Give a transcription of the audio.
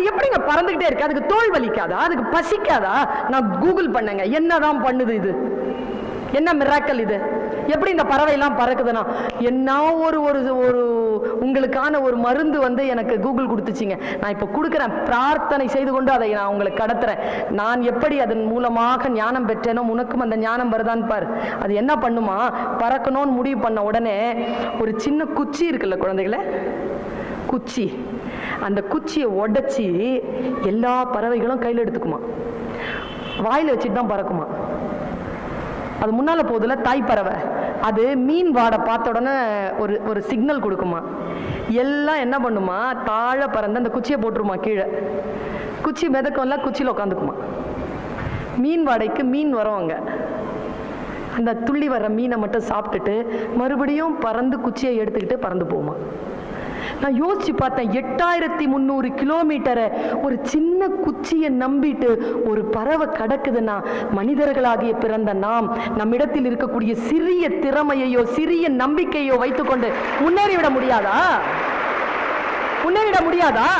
அது எப்படிங்க பறந்துகிட்டே இருக்கு? அதுக்கு தோல் வலிக்காதா? அதுக்கு பசிக்காதா? நான் கூகுள் பண்ணேங்க. என்னதான் பண்ணுது இது? என்ன மிராக்கல் இது? எப்படி இந்த பறவை எல்லாம் பறக்குதுன்னா என்ன ஒரு ஒரு ஒரு உங்களுக்கான ஒரு மருந்து வந்து எனக்கு கூகுள் கொடுத்துச்சிங்க. நான் இப்போ கொடுக்குறேன். பிரார்த்தனை செய்து கொண்டு அதை நான் உங்களுக்கு கடத்துறேன். நான் எப்படி அதன் மூலமாக ஞானம் பெற்றேனோ உனக்கும் அந்த ஞானம் வருதான்னு பார். அது என்ன பண்ணுமா? பறக்கணும்னு முடிவு பண்ண உடனே ஒரு சின்ன குச்சி இருக்குல்ல குழந்தைகளை? குச்சி. அந்த குச்சியை உடைச்சி எல்லா பறவைகளும் கையில் எடுத்துக்குமா. வாயில் வச்சுட்டு தான் பறக்குமா. அது முன்னால போதில் தாய் பறவை. அது மீன் வாடை பார்த்த உடனே ஒரு ஒரு சிக்னல் கொடுக்குமா. எல்லாம் என்ன பண்ணுமா தாழ பறந்து அந்த குச்சியை போட்டுருமா கீழே. குச்சி மிதக்கம்ல குச்சியில் உட்காந்துக்குமா. மீன் வாடைக்கு மீன் வரும் அந்த துள்ளி வர்ற மீனை மட்டும் சாப்பிட்டுட்டு மறுபடியும் பறந்து குச்சியை எடுத்துக்கிட்டு பறந்து போகுமா நான் யோசிச்சு பார்த்தேன் எட்டாயிரத்தி முந்நூறு கிலோமீட்டரை ஒரு சின்ன குச்சியை நம்பிட்டு ஒரு பறவை கடக்குதுன்னா மனிதர்களாகிய பிறந்த நாம் நம்மிடத்தில் இருக்கக்கூடிய சிறிய திறமையையோ சிறிய நம்பிக்கையோ வைத்துக்கொண்டு முன்னேறிவிட முடியாதா? முன்னேறிட முடியாதா?